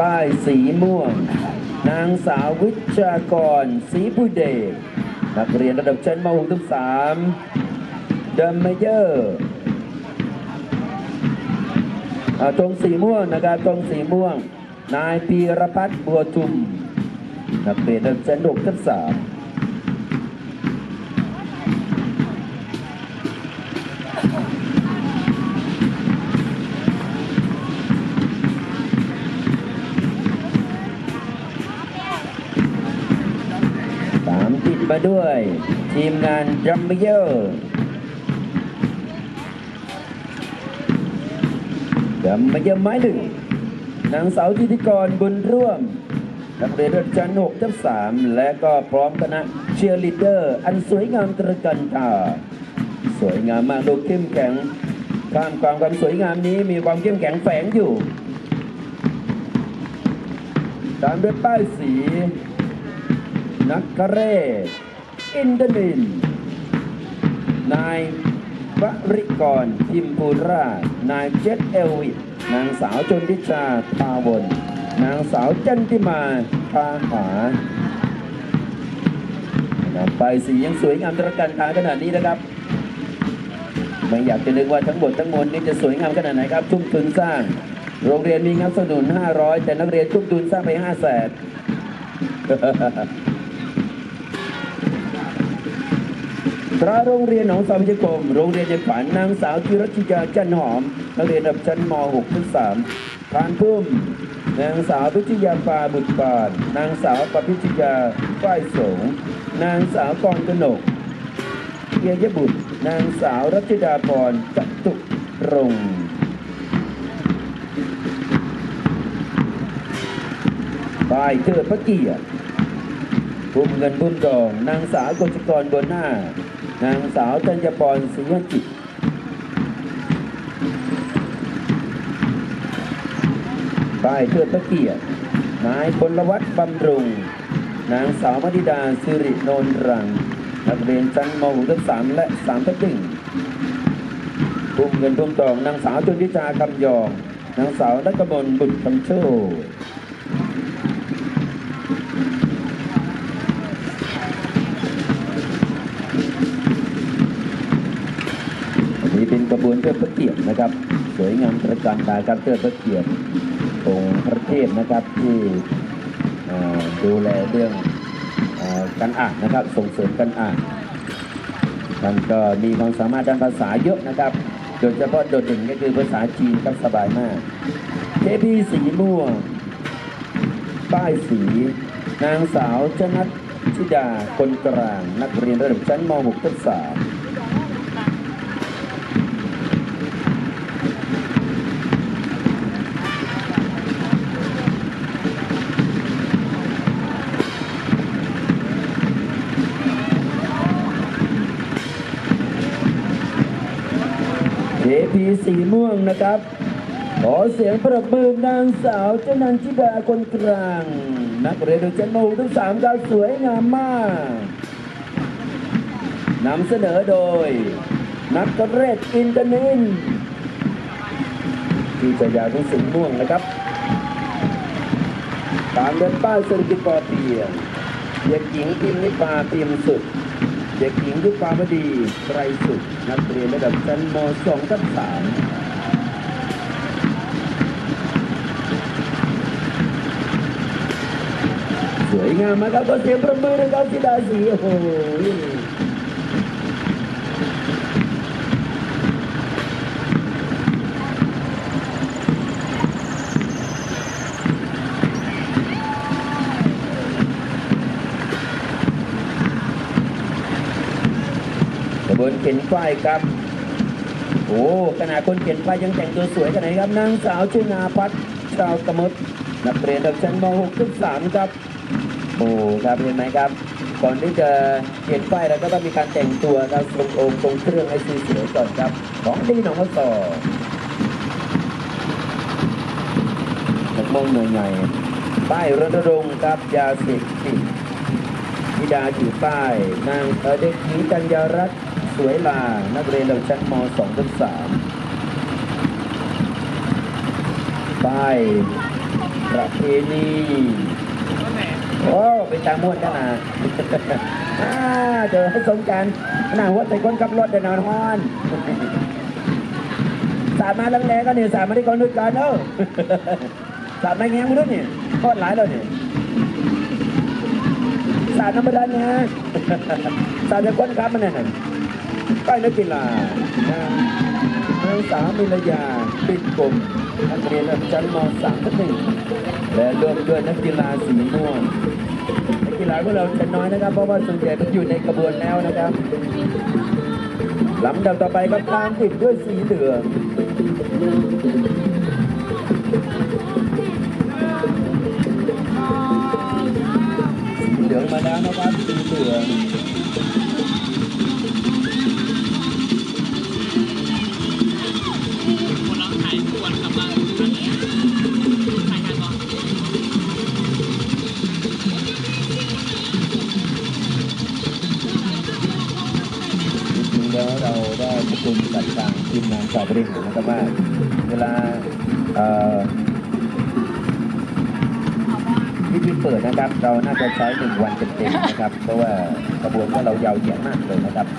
ป้ายสีม่วง นางสาววิชากรศรีผู้เดชนักเรียนระดับชั้นม .6 ทับ3เดมเมเยอร์ตรงสีม่วงนะครับตรงสีม่วง นายปีรพัฒน์บัวทุมนักเรียนระดับชั้น6ทับ3ามติดมาด้วย ทีมงานดัมเบเยอร์ดัมเบเยอร์ไม้หนึ่งนางสาวธิติกรบุญร่วมนักเรียนระดับชั้น6ทับ3และก็พร้อมคณะเชียร์ลีดเดอร์ อันสวยงามตระกันตา สวยงามมากดูเข้มแข็งข้ามความความสวยงามนี้มีความเข้มแข็งแฝงอยู่ ตามด้วยป้ายสี นักกเรศอินเดนิน นายวริกรพิมพูราช นายเจษเอลวิทนางสาวจนทิชาทาวนนางสาวจันทิมาพาหาไปสียังสวยงามตระการตาขนาดนี้นะครับไม่อยากจะนึกว่าทั้งหมดทั้งมวลนี้จะสวยงามขนาดไหนครับทุ่มทุนสร้าง โรงเรียนมีงบสนุน 500 แต่นักเรียนทุ่มทุนสร้างไป5 0 0แสน พระโรงเรียนหนองสาวพิจกรมโรงเรียนในฝันนางสาวจิรัชยาจันหอม นักเรียนระดับชั้นม .6 ทับ3พานพุ่มนางสาวพิชยาปาบุตรปานนางสาวปพิชยาฝ้ายสงนางสาวกองกนกเกียรติบุตร นางสาวรัชดาพรจตุรงค์ป้ายเทิดพระเกียรติบุมเงินบุมทอง นางสาวกฤษกรบนหน้า นางสาวธัญพรศรีวจิตป้ายเทิดพระเกียรติ นายพลวัฒน์บำรุง นางสาวมธิดาสิริโนนรัง นักเรียนชั้นม .6 ทับ3และ3ทับ1บุมเงินบุมทอง นางสาวจุนทิชาคำยอง นางสาวนักมลบุตรคำโช ทิดพระเกียรตินะครับ สวยงามตระการตาครับเทิดพระเกียรติองค์พระเทพนะครับที่ดูแลเรื่องอการอ่านนะครับ ส่งเสริมการอ่านท่านก็มีความสามารถด้านภาษาเยอะนะครับโดยเฉพาะโดดเด่นก็คือภาษาจีนครับสบายมากเทพีสีม่วงป้ายสี นางสาวชนัทธิดาคนกลาง นักเรียนระดับชั้นม .6 ทับ3 เทพีสีม่วงนะครับ ขอเสียงประมือนางสาวเจนันทิดาคนกลาง นักเรียนโดยชั้นม .6 ทั้งสามดาวสวยงามมากนำเสนอโดย นักเรศอินเตอร์นินที่จะยาวทุกสีม่วงนะครับ ตามเดินป้ายเศรษฐกิจพอเพียงเด็กหญิงพิมนิปาเพียมสุด เด็กหญิงยุพาวดีไรสุดนักเรียนระดับชั้นม .2 ทับ3สวยงามมากครับขอเสียงประมือนะครับธิดาสีโอ้โห บนเข็นฝ้ายครับ โอ้ขนาดคนเข็นฝ้ายยังแต่งตัวสวยขนาดไหนครับนางสาวชุนาพัฒน์ชาวกมดนักเรียนระดับชั้นม .6 ทับ3ครับ โอ้ครับเห็นไหมครับ ก่อนที่จะเขียนป้ายเราก็ต้องมีการแต่งตัวครับทรงองค์ทรงเครื่องให้สวยๆก่อนครับ ของดีหนองวัดต่อนักมองหน่วยใหญ่ป้ายรณรงค์ครับยาเสพติดธิดาถือป้าย นางเอ่อเด็กหญิงกัญญารัตน์ สวยลา นักเรียนระดับชั้นม .2 ถึง3ป้ายประเพณีโอ้ไปตามมวนกันนะอ่าเจอให้สมกันหน้าหัวใจคนขับรถเดินนอนฮอนสามาแรงๆก็เนี่ยสามาที่กองด้วยกันเนอะสามาแง้มมนุษย์เนี่ยโคตรหลายเลยเนี่ยสาดน้ำมันเนี่ยสาดจะก้นครับมันเนี่ย น่ะก้อยนักกีฬานางนางสาวมิลยาปิดกลมนักเรียนระดับชั้นม .3 ทับหนึ่งและรวมด้วยนักกีฬาสีม่วงนักกีฬาของเราจะน้อยนะครับ เพราะว่าส่วนใหญ่มันอยู่ในกระบวนแล้วนะครับลำดับต่อไปก็ตามติดด้วยสีเหลือง ประชุมกับทางทีมงานฝ่ายบริหารนะครับว่าเวลาที่ที่เปิดนะครับ เราน่าจะใช้หนึ่งวันเต็มๆนะครับ เพราะว่ากระบวนการเรายาวเหยียดมากเลยนะครับ